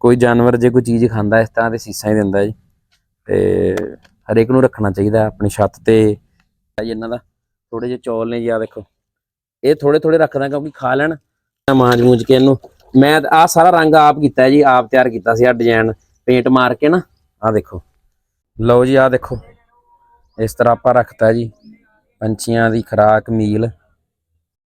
ਕੋਈ ਜਾਨਵਰ ਜੇ ਕੋਈ ਚੀਜ਼ ਖਾਂਦਾ ਇਸ ਤਰ੍ਹਾਂ ਤੇ ਸੀਸਾਂ ਹੀ ਦਿੰਦਾ ਜੀ। ਤੇ ਹਰੇਕ ਨੂੰ ਰੱਖਣਾ ਚਾਹੀਦਾ ਆਪਣੀ ਛੱਤ ਤੇ। ਜੀ ਇਹਨਾਂ ਦਾ ਥੋੜੇ ਜਿਹੇ ਚੌਲ ਨੇ ਜੀ ਆ ਦੇਖੋ। ਇਹ ਥੋੜੇ ਥੋੜੇ ਰੱਖਦਾ ਕਿਉਂਕਿ ਖਾ ਲੈਣ। ਮਾਂਜ ਮੂੰਜ ਕੇ ਇਹਨੂੰ। ਮੈਂ ਆ ਸਾਰਾ ਰੰਗ ਆਪ ਕੀਤਾ ਜੀ, ਆਪ ਤਿਆਰ ਕੀਤਾ ਸੀ ਆ ਡਿਜ਼ਾਈਨ ਪੇਂਟ ਮਾਰ ਕੇ ਨਾ। ਆ ਦੇਖੋ। ਲਓ ਜੀ ਆ ਦੇਖੋ। ਇਸ ਤਰ੍ਹਾਂ ਆਪਾਂ ਰੱਖਤਾ ਜੀ, ਪੰਛੀਆਂ ਦੀ ਖੁਰਾਕ, ਮੀਲ।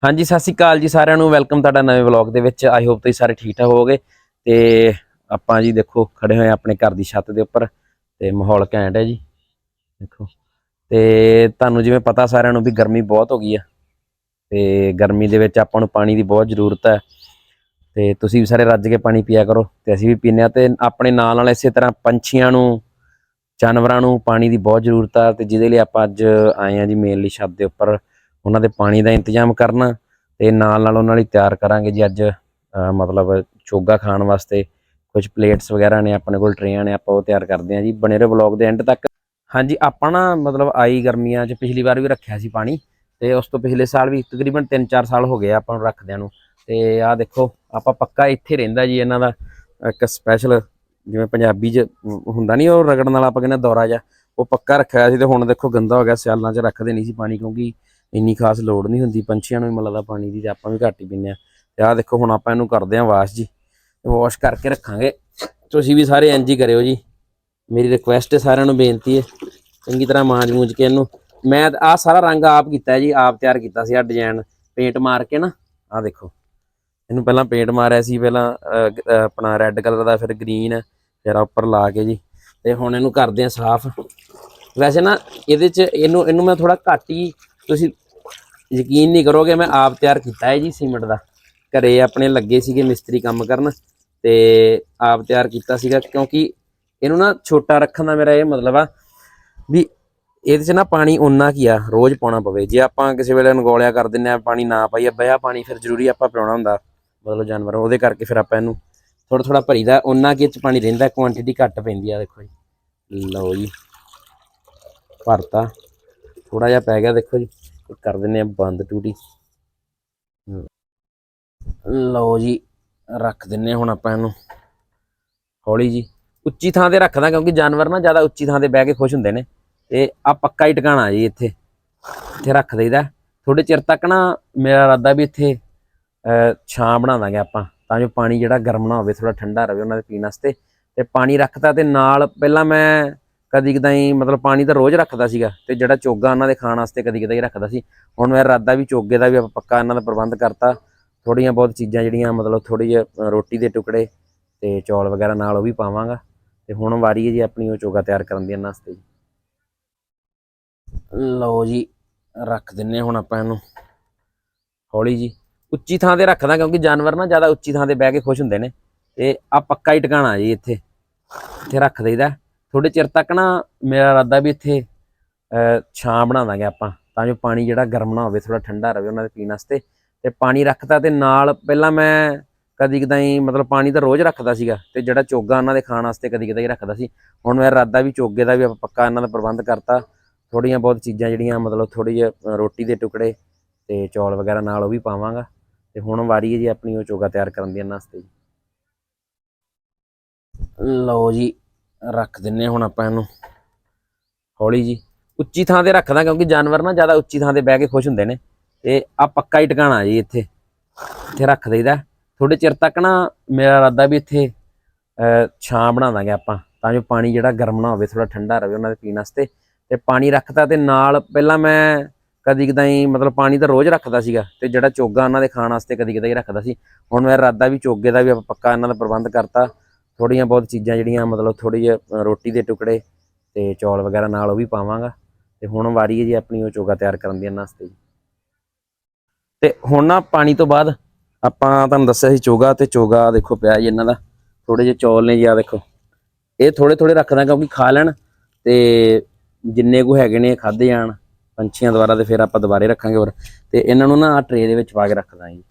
ਹਾਂਜੀ, ਸਤਿ ਸ਼੍ਰੀ ਅਕਾਲ ਜੀ ਸਾਰਿਆਂ ਨੂੰ। ਵੈਲਕਮ ਤੁਹਾਡਾ ਨਵੇਂ ਵਲੌਗ ਦੇ ਵਿੱਚ। ਆਈ ਹੋਪ ਤੁਸੀਂ ਸਾਰੇ ਠੀਕ ਠਾਕ ਹੋਵੋਗੇ। ਤੇ ਆਪਾਂ ਜੀ ਦੇਖੋ, ਖੜੇ ਹੋਏ ਆ ਆਪਣੇ ਘਰ ਦੀ ਛੱਤ ਦੇ ਉੱਪਰ ਤੇ ਮਾਹੌਲ ਘੈਂਟ ਹੈ ਜੀ। ਦੇਖੋ, ਤੇ ਤੁਹਾਨੂੰ ਜਿਵੇਂ ਪਤਾ ਸਾਰਿਆਂ ਨੂੰ ਵੀ ਗਰਮੀ ਬਹੁਤ ਹੋ ਗਈ ਆ। ਤੇ ਗਰਮੀ ਦੇ ਵਿੱਚ ਆਪਾਂ ਨੂੰ ਪਾਣੀ ਦੀ ਬਹੁਤ ਜ਼ਰੂਰਤ ਹੈ। ਤੇ ਤੁਸੀਂ ਵੀ ਸਾਰੇ ਰੱਜ ਕੇ ਪਾਣੀ ਪੀਆ ਕਰੋ ਤੇ ਅਸੀਂ ਵੀ ਪੀਂਦੇ ਆ ਤੇ ਆਪਣੇ ਨਾਲ ਨਾਲ ਇਸੇ ਤਰ੍ਹਾਂ ਪੰਛੀਆਂ ਨੂੰ, ਜਾਨਵਰਾਂ ਨੂੰ ਪਾਣੀ ਦੀ ਬਹੁਤ ਜ਼ਰੂਰਤ ਆ ਤੇ ਜਿਹਦੇ ਲਈ ਆਪਾਂ ਅੱਜ ਆਏ ਆ ਜੀ ਮੇਨਲੀ ਛੱਤ ਦੇ ਉੱਪਰ। ਉਹਨਾਂ ਦੇ ਪਾਣੀ ਦਾ ਇੰਤਜ਼ਾਮ ਕਰਨਾ ਤੇ ਨਾਲ ਨਾਲ ਉਹਨਾਂ ਲਈ ਤਿਆਰ ਕਰਾਂਗੇ ਜੀ ਅੱਜ, ਅਹ ਮਤਲਬ ਚੋਗਾ ਖਾਣ ਵਾਸਤੇ। ਕੁਝ ਪਲੇਟਸ ਵਗੈਰਾ ਨੇ, ਆਪਣੇ ਕੋਲ ਟਰੇਆਂ ਨੇ, ਆਪਾਂ ਉਹ ਤਿਆਰ ਕਰਦੇ ਆ ਜੀ। ਬਣੇ ਰਹੋ ਵਲੌਗ ਦੇ ਐਂਡ ਤੱਕ। ਹਾਂਜੀ, ਆਪਾਂ ਨਾ ਮਤਲਬ ਆਈ ਗਰਮੀਆਂ 'ਚ ਪਿਛਲੀ ਵਾਰ ਵੀ ਰੱਖਿਆ ਸੀ ਪਾਣੀ, ਤੇ ਉਸ ਤੋਂ ਪਿਛਲੇ ਸਾਲ ਵੀ ਤਕਰੀਬਨ 3-4 ਸਾਲ ਹੋ ਗਏ ਆ ਆਪਾਂ ਨੂੰ ਰੱਖਦਿਆਂ ਨੂੰ। ਤੇ ਆਹ ਦੇਖੋ, ਆਪਾਂ ਪੱਕਾ ਇੱਥੇ ਰਹਿੰਦਾ ਜੀ, ਇਹਨਾਂ ਦਾ ਇੱਕ ਸਪੈਸ਼ਲ ਜਿਵੇਂ ਪੰਜਾਬੀ 'ਚ ਹੁੰਦਾ ਨਹੀਂ ਉਹ ਰਗੜਨ ਵਾਲਾ ਆਪਾਂ ਕਹਿੰਦੇ ਦੌਰਾ ਜਾ ਉਹ ਪੱਕਾ ਰੱਖਿਆ ਸੀ ਤੇ ਹੁਣ ਦੇਖੋ ਗੰਦਾ ਹੋ ਗਿਆ, ਸਿਆਲਾਂ 'ਚ ਰੱਖਦੇ ਨਹੀਂ ਸੀ ਪਾਣੀ ਕਿਉਂਕਿ ਇੰਨੀ ਖਾਸ ਲੋੜ ਨਹੀਂ ਹੁੰਦੀ, ਪੰਛੀਆਂ ਨੂੰ ਵੀ ਮਿਲਦਾ ਪਾਣੀ ਦੀ ਤੇ ਆਪਾਂ ਵੀ ਘੱਟ ਹੀ ਪੀਂਦੇ ਆ ਤੇ ਆਹ ਦੇਖੋ ਹੁਣ ਆਪਾਂ ਇਹਨੂੰ ਕਰਦੇ ਆਂ ਵਾਸ਼ ਜੀ। ਵਾਸ਼ ਕਰਕੇ ਰੱਖਾਂਗੇ। ਤੁਸੀਂ ਵੀ ਸਾਰੇ ਇੰਜ ਹੀ ਕਰਿਓ ਜੀ। ਮੇਰੀ ਰਿਕੁਐਸਟ ਹੈ, ਸਾਰਿਆਂ ਨੂੰ ਬੇਨਤੀ ਹੈ, ਚੰਗੀ ਤਰ੍ਹਾਂ ਮਾਂਜ ਮੂੰਜ ਕੇ ਇਹਨੂੰ। ਮੈਂ ਆ ਸਾਰਾ ਰੰਗ ਆਪ ਕੀਤਾ ਜੀ, ਆਪ ਤਿਆਰ ਕੀਤਾ ਸੀ ਆ ਡਿਜ਼ਾਈਨ ਪੇਂਟ ਮਾਰ ਕੇ ਨਾ ਆ ਦੇਖੋ। ਇਹਨੂੰ ਪਹਿਲਾਂ ਪੇਂਟ ਮਾਰਿਆ ਸੀ, ਪਹਿਲਾਂ ਆਪਣਾ ਰੈੱਡ ਕਲਰ ਦਾ, ਫਿਰ ਗ੍ਰੀਨ ਫਿਰ ਉੱਪਰ ਲਾ ਕੇ ਜੀ। ਤੇ ਹੁਣ ਇਹਨੂੰ ਕਰਦੇ ਆ ਸਾਫ਼। ਵੈਸੇ ਨਾ, ਇਹਦੇ ਚ ਇਹਨੂੰ ਇਹਨੂੰ ਮੈਂ ਥੋੜਾ ਘੱਟ ਹੀ ਤੁਸੀਂ ਯਕੀਨ ਨਹੀਂ ਕਰੋਗੇ, ਮੈਂ ਆਪ ਤਿਆਰ ਕੀਤਾ ਹੈ ਜੀ ਸੀਮੈਂਟ ਦਾ। ਘਰੇ ਆਪਣੇ ਲੱਗੇ ਸੀਗੇ ਮਿਸਤਰੀ ਕੰਮ ਕਰਨ। ਤੇ ਆਪ ਤਿਆਰ ਕੀਤਾ ਸੀਗਾ ਕਿਉਂਕਿ ਇਹਨੂੰ ਨਾ ਛੋਟਾ ਰੱਖਣ ਦਾ ਮੇਰਾ ਇਹ ਮਤਲਬ ਆ ਵੀ ਇਹਦੇ 'ਚ ਨਾ ਪਾਣੀ ਉਨਾ ਕੀ ਆ, ਰੋਜ਼ ਪਾਉਣਾ ਪਵੇ। ਜੇ ਆਪਾਂ ਕਿਸੇ ਵੇਲੇ ਨਗੋਲਿਆ ਕਰ ਦਿੰਨੇ ਆ, ਪਾਣੀ ਨਾ ਪਾਈਏ ਬਿਆ ਪਾਣੀ ਫਿਰ ਜ਼ਰੂਰੀ ਆਪਾਂ ਪਿਉਣਾ ਹੁੰਦਾ, ਮਤਲਬ ਜਾਨਵਰ, ਉਹਦੇ ਕਰਕੇ ਫਿਰ ਆਪਾਂ ਇਹਨੂੰ ਥੋੜਾ ਥੋੜਾ ਭਰੀਦਾ ਉਨਾ ਕੀ ਇਹ 'ਚ ਪਾਣੀ ਰਹਿੰਦਾ ਕੁਆਂਟੀਟੀ ਘੱਟ ਪੈਂਦੀ ਆ, ਦੇਖੋ ਜੀ। ਲਓ ਜੀ, ਭਰਤਾ ਥੋੜਾ ਜਿਹਾ ਪੈ ਗਿਆ, ਦੇਖੋ ਜੀ ਕਰ ਦਿੰਨੇ ਆ, ਬੰਦ ਟੂਟੀ। ਲਓ ਜੀ ਰੱਖ ਦਿੰਨੇ ਆ ਹੁਣ ਆਪਾਂ ਇਹਨੂੰ। ਹੌਲੀ ਜੀ। ਉੱਚੀ ਥਾਂ ਤੇ ਰੱਖਦਾ ਕਿਉਂਕਿ ਜਾਨਵਰ ਨਾ ਜ਼ਿਆਦਾ ਉੱਚੀ ਥਾਂ ਤੇ ਬਹਿ ਕੇ ਖੁਸ਼ ਹੁੰਦੇ ਨੇ। ਤੇ ਆ ਪੱਕਾ ਹੀ ਟਿਕਾਣਾ ਜੀ ਇੱਥੇ। ਇੱਥੇ ਰੱਖ ਦਈਦਾ। ਥੋੜੇ ਚਿਰ ਤੱਕ ਨਾ ਮੇਰਾ ਇਰਾਦਾ ਵੀ ਇੱਥੇ ਅਹ, ਛਾਂ ਬਣਾ ਦਾਂਗੇ ਆਪਾਂ। ਤਾਂ ਜੋ ਪਾਣੀ ਜਿਹੜਾ ਗਰਮ ਨਾ ਹੋਵੇ ਥੋੜਾ ਠੰਡਾ ਰਹੇ ਉਹਨਾਂ ਦੇ ਪੀਣ ਵਾਸਤੇ। ਤੇ ਪਾਣੀ ਰੱਖਦਾ ਤੇ ਨਾਲ ਪਹਿਲਾਂ ਮੈਂ ਕਦੀ ਕਦਾਈ ਮਤਲਬ ਪਾਣੀ ਤਾਂ ਰੋਜ਼ ਰੱਖਦਾ ਸੀਗਾ। ਤੇ ਜਿਹੜਾ ਚੋਗਾ ਉਹਨਾਂ ਦੇ ਖਾਣ ਵਾਸਤੇ ਕਦੀ ਕਦਾਈ ਰੱਖਦਾ ਸੀ। ਹੁਣ ਮੇਰਾ ਇਰਾਦਾ ਵੀ ਚੋਗੇ ਦਾ ਵੀ ਆਪਾਂ ਪੱਕਾ ਇਹਨਾਂ ਦਾ ਪ੍ਰਬੰਧ ਕਰਤਾ। ਥੋੜੀਆਂ ਬਹੁਤ ਚੀਜ਼ਾਂ ਜਿਹੜੀਆਂ ਮਤਲਬ ਥੋੜੀ ਜਿਹੀ ਰੋਟੀ ਦੇ ਟੁਕੜੇ ਤੇ ਚੌਲ ਵਗੈਰਾ ਨਾਲ ਉਹ ਵੀ ਪਾਵਾਂਗਾ। ਤੇ ਹੁਣ ਵਾਰੀ ਹੈ ਜੀ ਆਪਣੀ ਉਹ ਚੋਗਾ ਤਿਆਰ ਕਰਨ ਦੀ ਇਹਨਾਂ ਵਾਸਤੇ ਜੀ। ਲਓ ਜੀ ਰੱਖ ਦਿੰਨੇ ਹੁਣ ਆਪਾਂ ਇਹਨੂੰ। ਹੌਲੀ ਜੀ। ਉੱਚੀ ਥਾਂ ਤੇ ਰੱਖਦਾ ਕਿਉਂਕਿ ਜਾਨਵਰ ਨਾ ਜ਼ਿਆਦਾ ਉੱਚੀ ਥਾਂ ਤੇ ਬਹਿ ਕੇ ਖੁਸ਼ ਹੁੰਦੇ ਨੇ। ਤੇ ਆ ਪੱਕਾ ਹੀ ਟਿਕਾਣਾ ਜੀ ਇੱਥੇ। ਇੱਥੇ ਰੱਖ ਦਈਦਾ। ਥੋੜੇ ਚਿਰ ਤੱਕ ਨਾ ਮੇਰਾ ਇਰਾਦਾ ਵੀ ਇੱਥੇ ਅਹ, ਛਾਂ ਬਣਾ ਦਾਂਗੇ ਆਪਾਂ। ਤਾਂ ਜੋ ਪਾਣੀ ਜਿਹੜਾ ਗਰਮ ਨਾ ਹੋਵੇ ਥੋੜਾ ਠੰਡਾ ਰਹੇ ਉਹਨਾਂ ਦੇ ਪੀਣ ਵਾਸਤੇ। ਤੇ ਪਾਣੀ ਰੱਖਤਾ ਤੇ ਨਾਲ ਪਹਿਲਾਂ ਮੈਂ ਕਦੀ ਕਦਾਈ ਮਤਲਬ ਪਾਣੀ ਤਾਂ ਰੋਜ਼ ਰੱਖਦਾ ਸੀਗਾ ਤੇ ਜਿਹੜਾ ਚੋਗਾ ਉਹਨਾਂ ਦੇ ਖਾਣ ਵਾਸਤੇ ਕਦੀ ਕਦਾਈ ਰੱਖਦਾ ਸੀ। ਹੁਣ ਮੇਰਾ ਇਰਾਦਾ ਵੀ ਚੋਗੇ ਦਾ ਵੀ ਆਪਾਂ ਪੱਕਾ ਇਹਨਾਂ ਦਾ ਪ੍ਰਬੰਧ ਕਰਤਾ। ਥੋੜੀਆਂ ਬਹੁਤ ਚੀਜ਼ਾਂ ਜਿਹੜੀਆਂ ਮਤਲਬ ਥੋੜੀ ਜਿਹੀ ਰੋਟੀ ਦੇ ਟੁਕੜੇ ਤੇ ਚੌਲ ਵਗੈਰਾ ਨਾਲ ਉਹ ਵੀ ਪਾਵਾਂਗਾ। ਤੇ ਹੁਣ ਵਾਰੀ ਹੈ ਜੀ ਆਪਣੀ ਉਹ ਚੋਗਾ ਤਿਆਰ ਕਰਨ ਦੀ ਇਹਨਾਂ ਵਾਸਤੇ ਜੀ। ਲਓ ਜੀ, ਰੱਖ ਦਿੰਨੇ ਆ ਹੁਣ ਆਪਾਂ ਇਹਨੂੰ। ਹੌਲੀ ਜੀ। ਉੱਚੀ ਥਾਂ ਤੇ ਰੱਖਦਾ ਕਿਉਂਕਿ ਜਾਨਵਰ ਨਾ ਜ਼ਿਆਦਾ ਉੱਚੀ ਥਾਂ ਤੇ ਬਹਿ ਕੇ ਖੁਸ਼ ਹੁੰਦੇ ਨੇ। ਤੇ ਆ ਪੱਕਾ ਹੀ ਟਿਕਾਣਾ ਜੀ ਇੱਥੇ। ਇੱਥੇ ਰੱਖ ਦਈਦਾ। ਥੋੜੇ ਚਿਰ ਤੱਕ ਨਾ ਮੇਰਾ ਇਰਾਦਾ ਵੀ ਇੱਥੇ ਛਾਂ ਬਣਾ ਦਾਂਗੇ ਆਪਾਂ, ਤਾਂ ਜੋ ਪਾਣੀ ਜਿਹੜਾ ਗਰਮ ਨਾ ਹੋਵੇ ਥੋੜਾ ਠੰਡਾ ਰਹੇ ਉਹਨਾਂ ਦੇ ਪੀਣ ਵਾਸਤੇ। ਤੇ ਪਾਣੀ ਰੱਖਤਾ ਤੇ ਨਾਲ ਪਹਿਲਾਂ ਮੈਂ ਕਦੀ ਕਦਾਈ ਮਤਲਬ ਪਾਣੀ ਤਾਂ ਰੋਜ਼ ਰੱਖਦਾ ਸੀਗਾ, ਤੇ ਜਿਹੜਾ ਚੋਗਾ ਉਹਨਾਂ ਦੇ ਖਾਣ ਵਾਸਤੇ ਕਦੀ ਕਦਾਈ ਰੱਖਦਾ ਸੀ। ਹੁਣ ਮੇਰਾ ਇਰਾਦਾ ਵੀ ਚੋਗੇ ਦਾ ਵੀ ਆਪਾਂ ਪੱਕਾ ਇਹਨਾਂ ਦਾ ਪ੍ਰਬੰਧ ਕਰਤਾ। ਥੋੜੀਆਂ ਬਹੁਤ ਚੀਜ਼ਾਂ ਜਿਹੜੀਆਂ ਮਤਲਬ ਥੋੜੀ ਜਿਹੀ ਰੋਟੀ ਦੇ ਟੁਕੜੇ ਤੇ ਚੌਲ ਵਗੈਰਾ ਨਾਲ ਉਹ ਵੀ ਪਾਵਾਂਗਾ। ਤੇ ਹੁਣ ਵਾਰੀ ਹੈ ਜੀ ਆਪਣੀ ਉਹ ਚੋਗਾ ਤਿਆਰ ਕਰਨ ਦੀ ਇਹਨਾਂ ਵਾਸਤੇ ਜੀ। ਤੇ ਹੁਣ ਨਾ ਪਾਣੀ ਤੋਂ ਬਾਅਦ ਆਪਾਂ ਤੁਹਾਨੂੰ ਦੱਸਿਆ ਸੀ ਚੋਗਾ ਤੇ ਚੋਗਾ ਦੇਖੋ ਪਿਆ ਜੀ ਇਹਨਾਂ ਦਾ ਥੋੜੇ ਜਿਹੇ ਚੌਲ ਨੇ ਜੀ ਆ ਦੇਖੋ। ਇਹ ਥੋੜੇ ਥੋੜੇ ਰੱਖਦਾ ਕਿਉਂਕਿ ਖਾ ਲੈਣ ਤੇ ਜਿੰਨੇ ਕੋ ਹੈਗੇ ਨੇ ਖਾਦੇ ਜਾਣ, ਪੰਛੀਆਂ ਦੁਆਰਾ ਤੇ ਫਿਰ ਆਪਾਂ ਦੁਬਾਰੇ ਰੱਖਾਂਗੇ ਹੋਰ। ਤੇ ਇਹਨਾਂ ਨੂੰ ਨਾ ਆ ਟਰੇ ਦੇ ਵਿੱਚ ਪਾ ਕੇ ਰੱਖਦਾ ਜੀ।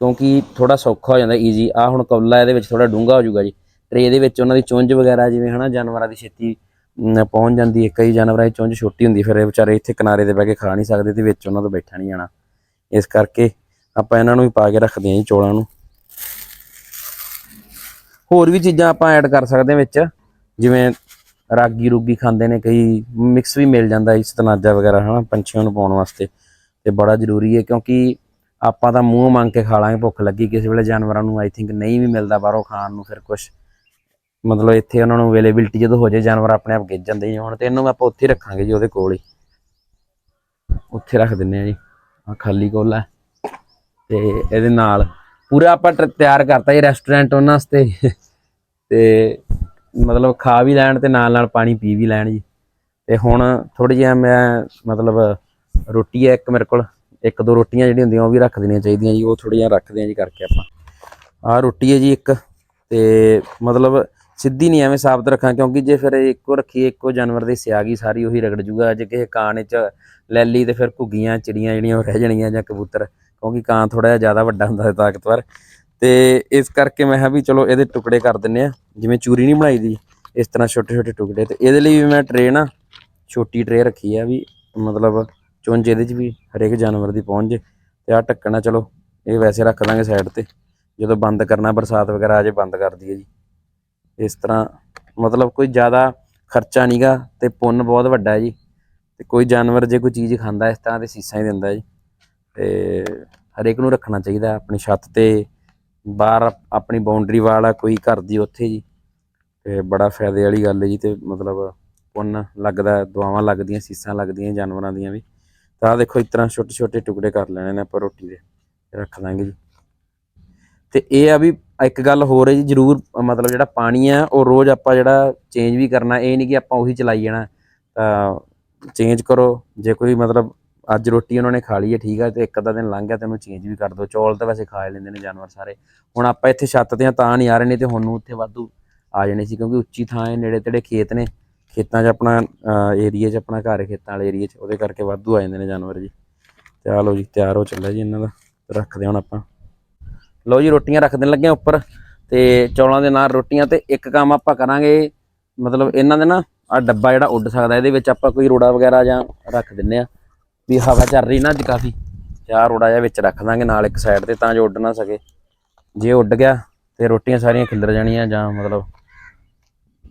ਕਿਉਂਕਿ ਥੋੜਾ ਸੌਖਾ ਹੋ ਜਾਂਦਾ ਈਜ਼ੀ ਆ ਹੁਣ ਕੌਲਾ ਇਹਦੇ ਵਿੱਚ ਥੋੜਾ ਡੂੰਘਾ ਹੋ ਜਾਊਗਾ ਜੀ। ਟਰੇ ਦੇ ਵਿੱਚ ਉਹਨਾਂ ਦੀ ਚੁੰਝ ਵਗੈਰਾ ਜਿਵੇਂ ਹਨਾ, ਜਾਨਵਰਾਂ ਦੀ ਛੇਤੀ ਪਹੁੰਚ ਜਾਂਦੀ ਹੈ। ਕਈ ਜਾਨਵਰਾਂ ਦੀ ਚੁੰਝ ਛੋਟੀ ਹੁੰਦੀ ਫਿਰ ਇਹ ਵਿਚਾਰੇ ਇੱਥੇ ਕਿਨਾਰੇ ਤੇ ਬਹਿ ਕੇ ਖਾ ਨਹੀਂ ਸਕਦੇ ਤੇ ਵਿੱਚ ਉਹਨਾਂ ਤੋਂ ਬੈਠਾ ਨਹੀਂ ਜਾਣਾ। ਇਸ ਕਰਕੇ ਆਪਾਂ ਇਹਨਾਂ ਨੂੰ ਵੀ ਪਾ ਕੇ ਰੱਖਦੇ ਹਾਂ ਜੀ ਚੋਲਾਂ ਨੂੰ। ਹੋਰ ਵੀ ਚੀਜ਼ਾਂ ਆਪਾਂ ਐਡ ਕਰ ਸਕਦੇ ਹਾਂ ਵਿੱਚ। ਜਿਵੇਂ ਰਾਗੀ ਰੂਗੀ ਖਾਂਦੇ ਨੇ, ਕਈ ਮਿਕਸ ਵੀ ਮਿਲ ਜਾਂਦਾ ਇਸ ਤਨਾਜਾ ਵਗੈਰਾ, ਹਨਾ, ਪੰਛੀਆਂ ਨੂੰ ਪਾਉਣ ਵਾਸਤੇ। ਤੇ ਬੜਾ ਜ਼ਰੂਰੀ ਹੈ ਕਿਉਂਕਿ ਆਪਾਂ ਤਾਂ ਮੂੰਹ ਮੰਗ ਕੇ ਖਾ ਲਾਂਗੇ, ਭੁੱਖ ਲੱਗੀ, ਕਿਸੇ ਵੇਲੇ ਜਾਨਵਰਾਂ ਨੂੰ ਆਈ ਥਿੰਕ ਨਹੀਂ ਵੀ ਮਿਲਦਾ ਬਾਹਰੋਂ ਖਾਣ ਨੂੰ ਫਿਰ ਕੁਝ ਮਤਲਬ ਇੱਥੇ ਉਹਨਾਂ ਨੂੰ ਅਵੇਲੇਬਿਲਟੀ ਜਦੋਂ ਹੋ ਜਾਏ, ਜਾਨਵਰ ਆਪਣੇ ਆਪ ਗਿੱਜ ਜਾਂਦੇ ਜੀ ਹੁਣ, ਤੇ ਇਹਨੂੰ ਆਪਾਂ ਉੱਥੇ ਰੱਖਾਂਗੇ ਜੀ ਉਹਦੇ ਕੋਲ ਹੀ। ਉੱਥੇ ਰੱਖ ਦਿੰਨੇ ਆ ਜੀ। ਆ ਖਾਲੀ ਕੋਲਾ ਤੇ ਇਹਦੇ ਨਾਲ ਪੂਰਾ ਆਪਾਂ ਟ- ਤਿਆਰ ਕਰਤਾ ਜੀ ਰੈਸਟੋਰੈਂਟ ਉਹਨਾਂ ਵਾਸਤੇ। ਤੇ ਮਤਲਬ ਖਾ ਵੀ ਲੈਣ ਤੇ ਨਾਲ ਨਾਲ ਪਾਣੀ ਪੀ ਵੀ ਲੈਣ ਜੀ। ਤੇ ਹੁਣ ਥੋੜੀ ਜਿਹਾ ਮੈਂ ਮਤਲਬ ਰੋਟੀ ਹੈ ਇੱਕ ਮੇਰੇ ਕੋਲ। ਇੱਕ ਦੋ ਰੋਟੀਆਂ ਜਿਹੜੀਆਂ ਹੁੰਦੀਆਂ ਉਹ ਵੀ ਰੱਖ ਦੇਣੀਆਂ ਚਾਹੀਦੀਆਂ ਜੀ। ਉਹ ਥੋੜੀਆਂ ਰੱਖਦੇ ਆ ਜੀ ਕਰਕੇ ਆਪਾਂ। ਆਹ ਰੋਟੀ ਹੈ ਜੀ ਇੱਕ। ਤੇ ਮਤਲਬ ਸਿੱਧੀ ਨਹੀਂ ਐਵੇਂ ਸਾਬਤ ਰੱਖਾਂ, ਕਿਉਂਕਿ ਜੇ ਫਿਰ ਇੱਕੋ ਰੱਖੀ ਇੱਕੋ ਜਾਨਵਰ ਦੀ ਸਿਆਗੀ ਸਾਰੀ ਉਹੀ ਰਗੜ ਜੂਗਾ। ਜੇ ਕਿਸੇ ਕਾਂ ਨੇ ਚ ਲੈ ਲਈ ਤੇ ਫਿਰ ਘੁੱਗੀਆਂ, ਚਿੜੀਆਂ ਜਿਹੜੀਆਂ ਉਹ ਰਹਿ ਜਾਣੀਆਂ ਜਾਂ ਕਬੂਤਰ, ਕਿਉਂਕਿ ਕਾਂ ਥੋੜਾ ਜਿਹਾ ਜ਼ਿਆਦਾ ਵੱਡਾ ਹੁੰਦਾ ਹੈ ਤਾਕਤਵਰ। ਤੇ ਇਸ ਕਰਕੇ ਮੈਂ ਕਿਹਾ ਵੀ ਚਲੋ ਇਹਦੇ ਟੁਕੜੇ ਕਰ ਦਿੰਨੇ ਆ, ਜਿਵੇਂ ਚੂਰੀ ਨਹੀਂ ਬਣਾਈ ਦੀ, ਇਸ ਤਰ੍ਹਾਂ ਛੋਟੇ ਛੋਟੇ ਟੁਕੜੇ। ਤੇ ਇਹਦੇ ਲਈ ਵੀ ਮੈਂ ਟਰੇ ਨਾ, ਛੋਟੀ ਟਰੇ ਰੱਖੀ ਆ ਵੀ ਮਤਲਬ ਚੁੰਝ ਇਹਦੇ 'ਚ ਵੀ, ਹਰੇਕ ਜਾਨਵਰ ਦੀ ਪਹੁੰਚ ਜੇ। ਤੇ ਆ ਢੱਕਣਾ ਚਲੋ, ਇਹ ਵੈਸੇ ਰੱਖ ਦਾਂਗੇ ਸਾਈਡ ਤੇ। ਜਦੋਂ ਬੰਦ ਕਰਨਾ, ਬਰਸਾਤ ਵਗੈਰਾ ਆ ਜੇ, ਬੰਦ ਕਰ ਦਈਏ ਜੀ। ਇਸ ਤਰ੍ਹਾਂ ਮਤਲਬ ਕੋਈ ਜ਼ਿਆਦਾ ਖਰਚਾ ਨਹੀਂਗਾ ਤੇ ਪੁੰਨ ਬਹੁਤ ਵੱਡਾ ਹੈ ਜੀ। ਤੇ ਕੋਈ ਜਾਨਵਰ ਜੇ ਕੋਈ ਚੀਜ਼ ਖਾਂਦਾ ਇਸ ਤਰ੍ਹਾਂ ਤੇ ਸੀਸਾਂ ਹੀ ਦਿੰਦਾ ਜੀ। ਤੇ ਹਰੇਕ ਨੂੰ ਰੱਖਣਾ ਚਾਹੀਦਾ ਆਪਣੀ ਛੱਤ ਤੇ, ਬਾਹਰ ਆਪਣੀ ਬਾਉਂਡਰੀ ਵਾਲਾ ਕੋਈ ਘਰ ਦੀ ਉੱਥੇ ਜੀ। ਤੇ ਬੜਾ ਫਾਇਦੇ ਵਾਲੀ ਗੱਲ ਹੈ ਜੀ ਤੇ ਮਤਲਬ ਪੁੰਨ ਲੱਗਦਾ, ਦੁਆਵਾਂ ਲੱਗਦੀਆਂ, ਸੀਸਾਂ ਲੱਗਦੀਆਂ, ਜਾਨਵਰਾਂ ਦੀਆਂ ਵੀ। ਤਾਂ ਦੇਖੋ ਇਸ ਤਰ੍ਹਾਂ ਛੋਟੇ ਛੋਟੇ ਟੁਕੜੇ ਕਰ ਲੈਣੇ ਨੇ ਆਪਾਂ ਰੋਟੀ ਦੇ, ਰੱਖ ਦਾਂਗੇ ਜੀ। ਤੇ ਇਹ ਆ ਵੀ ਇੱਕ ਗੱਲ ਹੋਰ ਹੈ ਜੀ, ਜਰੂਰ, ਮਤਲਬ ਜਿਹੜਾ ਪਾਣੀ ਆ ਉਹ ਰੋਜ਼ ਆਪਾਂ ਜਿਹੜਾ ਚੇਂਜ ਵੀ ਕਰਨਾ, ਇਹ ਨਹੀਂ ਕਿ ਆਪਾਂ ਉਹੀ ਚਲਾਈ ਜਾਣਾ। ਤਾਂ ਚੇਂਜ ਕਰੋ, ਜੇ ਕੋਈ ਮਤਲਬ ਅੱਜ ਰੋਟੀ ਉਹਨਾਂ ਨੇ ਖਾ ਲਈ ਹੈ, ਠੀਕ ਹੈ, ਤੇ ਇੱਕ ਅੱਧਾ ਦਿਨ ਲੰਘ ਗਿਆ ਤੇ ਉਹਨੂੰ ਚੇਂਜ ਵੀ ਕਰ ਦਿਓ। ਚੌਲ ਤਾਂ ਵੈਸੇ ਖਾ ਲੈਂਦੇ ਨੇ ਜਾਨਵਰ ਸਾਰੇ। ਹੁਣ ਆਪਾਂ ਇੱਥੇ ਛੱਤ ਤੇ ਤਾਂ ਨਹੀਂ ਆ ਰਹੇ ਨੇ, ਤੇ ਹੁਣ ਨੂੰ ਉੱਥੇ ਵਾਧੂ ਆ ਜਾਣੇ ਸੀ, ਕਿਉਂਕਿ ਉੱਚੀ ਥਾਂ ਹੈ, ਨੇੜੇ ਤੇੜੇ ਖੇਤ ਨੇ। ਖੇਤਾਂ 'ਚ ਆਪਣਾ ਏਰੀਆ 'ਚ ਆਪਣਾ ਘਰ ਖੇਤਾਂ ਵਾਲੇ ਏਰੀਆ 'ਚ। ਉਹਦੇ ਕਰਕੇ ਵਾਧੂ ਆ ਜਾਂਦੇ ਨੇ ਜਾਨਵਰ ਜੀ। ਤੇ ਆ ਲਓ ਜੀ, ਤਿਆਰ ਹੋ ਚੱਲਿਆ ਜੀ ਇਹਨਾਂ ਦਾ। ਰੱਖਦੇ ਹਾਂ ਹੁਣ ਆਪਾਂ। ਲਓ ਜੀ, ਰੋਟੀਆਂ ਰੱਖ ਦੇਣ ਲੱਗੇ ਉੱਪਰ ਤੇ ਚੌਲਾਂ ਦੇ ਨਾਲ ਰੋਟੀਆਂ ਤੇ ਇੱਕ ਕੰਮ ਆਪਾਂ ਕਰਾਂਗੇ, ਮਤਲਬ ਇਹਨਾਂ ਦੇ ਨਾ ਆ ਡੱਬਾ ਜਿਹੜਾ ਉੱਡ ਸਕਦਾ, ਇਹਦੇ ਵਿੱਚ ਆਪਾਂ ਕੋਈ ਰੋੜਾ ਵਗੈਰਾ ਜਾਂ ਰੱਖ ਦਿੰਨੇ ਆ ਵੀ ਹਵਾ ਚੱਲ ਰਹੀ ਨਾ ਅੱਜ ਕਾਫੀ, ਤੇ ਆਹ ਰੋੜਾ ਜਿਹਾ ਵਿੱਚ ਰੱਖ ਦਾਂਗੇ ਨਾਲ ਇੱਕ ਸਾਈਡ ਤੇ ਤਾਂ ਜੋ ਉੱਡ ਨਾ ਸਕੇ। ਜੇ ਉੱਡ ਗਿਆ ਤੇ ਰੋਟੀਆਂ ਸਾਰੀਆਂ ਖਿਲਰ ਜਾਣੀਆਂ ਜਾਂ ਮਤਲਬ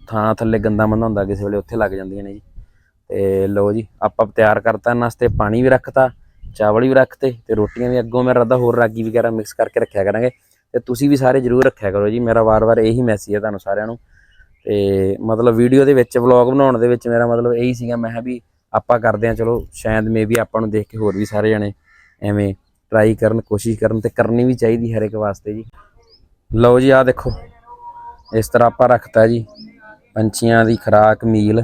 ਥਾਂ ਥੱਲੇ ਗੰਦਾ ਮੰਦਾ ਹੁੰਦਾ, ਕਿਸੇ ਵੇਲੇ ਉੱਥੇ ਲੱਗ ਜਾਂਦੀਆਂ ਨੇ ਜੀ। ਤੇ ਲਓ ਜੀ, ਆਪਾਂ ਤਿਆਰ ਕਰਤਾ ਇਹਨਾਂ ਵਾਸਤੇ ਪਾਣੀ ਵੀ ਰੱਖਤਾ ਚਾਵਲ ਵੀ ਰੱਖਤੇ ਤੇ ਰੋਟੀਆਂ ਵੀ ਅੱਗੋਂ ਮੇਰਾ ਰੱਦਾ ਹੋਰ ਰਾਗੀ ਵਗੈਰਾ ਮਿਕਸ ਕਰਕੇ ਰੱਖਿਆ ਕਰਾਂਗੇ। ਤੇ ਤੁਸੀਂ ਵੀ ਸਾਰੇ ਜਰੂਰ ਰੱਖਿਆ ਕਰੋ ਜੀ, ਮੇਰਾ ਵਾਰ-ਵਾਰ ਇਹੀ ਮੈਸੇਜ ਹੈ ਤੁਹਾਨੂੰ ਸਾਰਿਆਂ ਨੂੰ। ਤੇ ਮਤਲਬ ਵੀਡੀਓ ਦੇ ਵਿੱਚ ਵਲੌਗ ਬਣਾਉਣ ਦੇ ਵਿੱਚ ਮੇਰਾ ਮਤਲਬ ਇਹੀ ਸੀਗਾ, ਮੈਂ ਕਿਹਾ ਵੀ ਆਪਾਂ ਕਰਦੇ ਹਾਂ, ਚਲੋ ਸ਼ਾਇਦ ਮੇ ਵੀ ਆਪਾਂ ਨੂੰ ਦੇਖ ਕੇ ਹੋਰ ਵੀ ਸਾਰੇ ਜਣੇ ਐਵੇਂ ਟਰਾਈ ਕਰਨ, ਕੋਸ਼ਿਸ਼ ਕਰਨ ਤੇ ਕਰਨੀ ਵੀ ਚਾਹੀਦੀ ਹਰ ਇੱਕ ਵਾਸਤੇ ਜੀ। ਲਓ ਜੀ, ਆਹ ਦੇਖੋ, ਇਸ ਤਰ੍ਹਾਂ ਆਪਾਂ ਰੱਖਤਾ ਜੀ, ਪੰਛੀਆਂ ਦੀ ਖੁਰਾਕ, ਮੀਲ।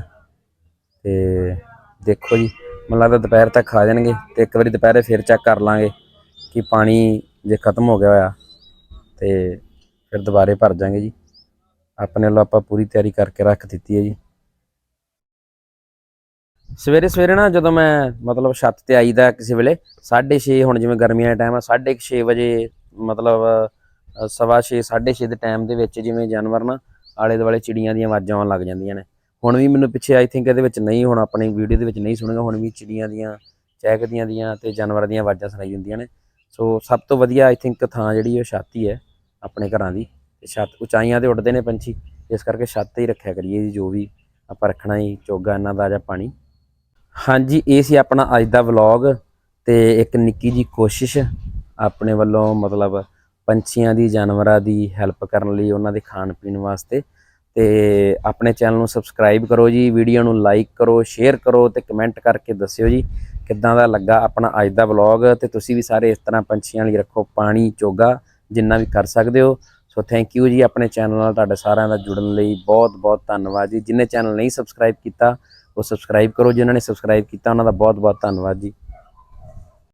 ਤੇ ਦੇਖੋ ਜੀ ਮੈਨੂੰ ਲੱਗਦਾ ਦੁਪਹਿਰ ਤੱਕ ਖਾ ਜਾਣਗੇ ਤੇ ਇੱਕ ਵਾਰੀ ਦੁਪਹਿਰੇ ਫਿਰ ਚੈੱਕ ਕਰ ਲਾਂਗੇ ਕਿ ਪਾਣੀ ਜੇ ਖਤਮ ਹੋ ਗਿਆ ਹੋਇਆ ਤੇ ਫਿਰ ਦੁਬਾਰੇ ਭਰ ਜਾਾਂਗੇ ਜੀ। ਆਪਣੇ ਵੱਲੋਂ ਆਪਾਂ ਪੂਰੀ ਤਿਆਰੀ ਕਰਕੇ ਰੱਖ ਦਿੱਤੀ ਹੈ ਜੀ। ਸਵੇਰੇ ਸਵੇਰੇ ਨਾ ਜਦੋਂ ਮੈਂ ਮਤਲਬ ਛੱਤ ਤੇ ਆਈਦਾ ਕਿਸੇ ਵੇਲੇ 6:30 ਹੁਣ ਜਿਵੇਂ ਗਰਮੀਆਂ ਦਾ ਟਾਈਮ ਆ 6:30 ਵਜੇ ਮਤਲਬ ਅ, ਸਵਾ 6 6:30 ਦੇ ਟਾਈਮ ਦੇ ਵਿੱਚ ਜਿਵੇਂ ਜਾਨਵਰ ਨਾ ਆਲੇ ਦੁਆਲੇ ਚਿੜੀਆਂ ਦੀਆਂ ਆਵਾਜ਼ਾਂ ਆਉਣ ਲੱਗ ਜਾਂਦੀਆਂ ਨੇ। ਹੁਣ ਵੀ ਮੈਨੂੰ ਪਿੱਛੇ ਆਈ ਥਿੰਕ ਇਹਦੇ ਵਿੱਚ ਨਹੀਂ, ਹੁਣ ਆਪਣੀ ਵੀਡੀਓ ਦੇ ਵਿੱਚ ਨਹੀਂ ਸੁਣੇਗਾ, ਹੁਣ ਵੀ ਚਿੜੀਆਂ ਦੀਆਂ ਚਹਿਕਦੀਆਂ ਦੀਆਂ ਤੇ ਜਾਨਵਰਾਂ ਦੀਆਂ ਆਵਾਜ਼ਾਂ ਸੁਣਾਈ ਜਾਂਦੀਆਂ ਨੇ। ਸੋ ਸਭ ਤੋਂ ਵਧੀਆ ਆਈ ਥਿੰਕ ਥਾਂ ਜਿਹੜੀ ਉਹ ਛੱਤ ਹੀ ਹੈ ਆਪਣੇ ਘਰਾਂ ਦੀ। ਤੇ ਛੱਤ ਉਚਾਈਆਂ ਤੇ ਉੱਡਦੇ ਨੇ ਪੰਛੀ, ਇਸ ਕਰਕੇ ਛੱਤ ਹੀ ਰੱਖਿਆ ਕਰੀਏ ਜੀ, ਜੋ ਵੀ ਆਪਾਂ ਰੱਖਣਾ ਹੀ ਚੋਗਾ ਇਹਨਾਂ ਦਾ ਜਾਂ ਪਾਣੀ। ਹਾਂਜੀ, ਇਹ ਸੀ ਆਪਣਾ ਅੱਜ ਦਾ ਵਲੌਗ ਤੇ ਇੱਕ ਨਿੱਕੀ ਜੀ ਕੋਸ਼ਿਸ਼ ਆਪਣੇ ਵੱਲੋਂ ਮਤਲਬ ਪੰਛੀਆਂ ਦੀ, ਜਾਨਵਰਾਂ ਦੀ ਹੈਲਪ ਕਰਨ ਲਈ ਉਹਨਾਂ ਦੇ ਖਾਣ ਪੀਣ ਵਾਸਤੇ। ਤੇ ਆਪਣੇ ਚੈਨਲ ਨੂੰ ਸਬਸਕ੍ਰਾਈਬ ਕਰੋ ਜੀ, ਵੀਡੀਓ ਨੂੰ ਲਾਈਕ ਕਰੋ, ਸ਼ੇਅਰ ਕਰੋ ਤੇ ਕਮੈਂਟ ਕਰਕੇ ਦੱਸਿਓ ਜੀ ਕਿੱਦਾਂ ਦਾ ਲੱਗਾ ਆਪਣਾ ਅੱਜ ਦਾ ਵਲੌਗ ਤੇ ਤੁਸੀਂ ਵੀ ਸਾਰੇ ਇਸ ਤਰ੍ਹਾਂ ਪੰਛੀਆਂ ਲਈ ਰੱਖੋ ਪਾਣੀ, ਚੋਗਾ ਜਿੰਨਾ ਵੀ ਕਰ ਸਕਦੇ ਹੋ। ਸੋ ਥੈਂਕ ਯੂ ਜੀ ਆਪਣੇ ਚੈਨਲ ਨਾਲ, ਤੁਹਾਡੇ ਸਾਰਿਆਂ ਦਾ ਜੁੜਨ ਲਈ ਬਹੁਤ ਬਹੁਤ ਧੰਨਵਾਦ ਜੀ। ਜਿਨੇ ਚੈਨਲ ਨਹੀਂ ਸਬਸਕ੍ਰਾਈਬ ਕੀਤਾ, ਉਹ ਸਬਸਕ੍ਰਾਈਬ ਕਰੋ, ਜਿਨ੍ਹਾਂ ਨੇ ਸਬਸਕ੍ਰਾਈਬ ਕੀਤਾ, ਉਹਨਾਂ ਦਾ ਬਹੁਤ ਬਹੁਤ ਧੰਨਵਾਦ ਜੀ।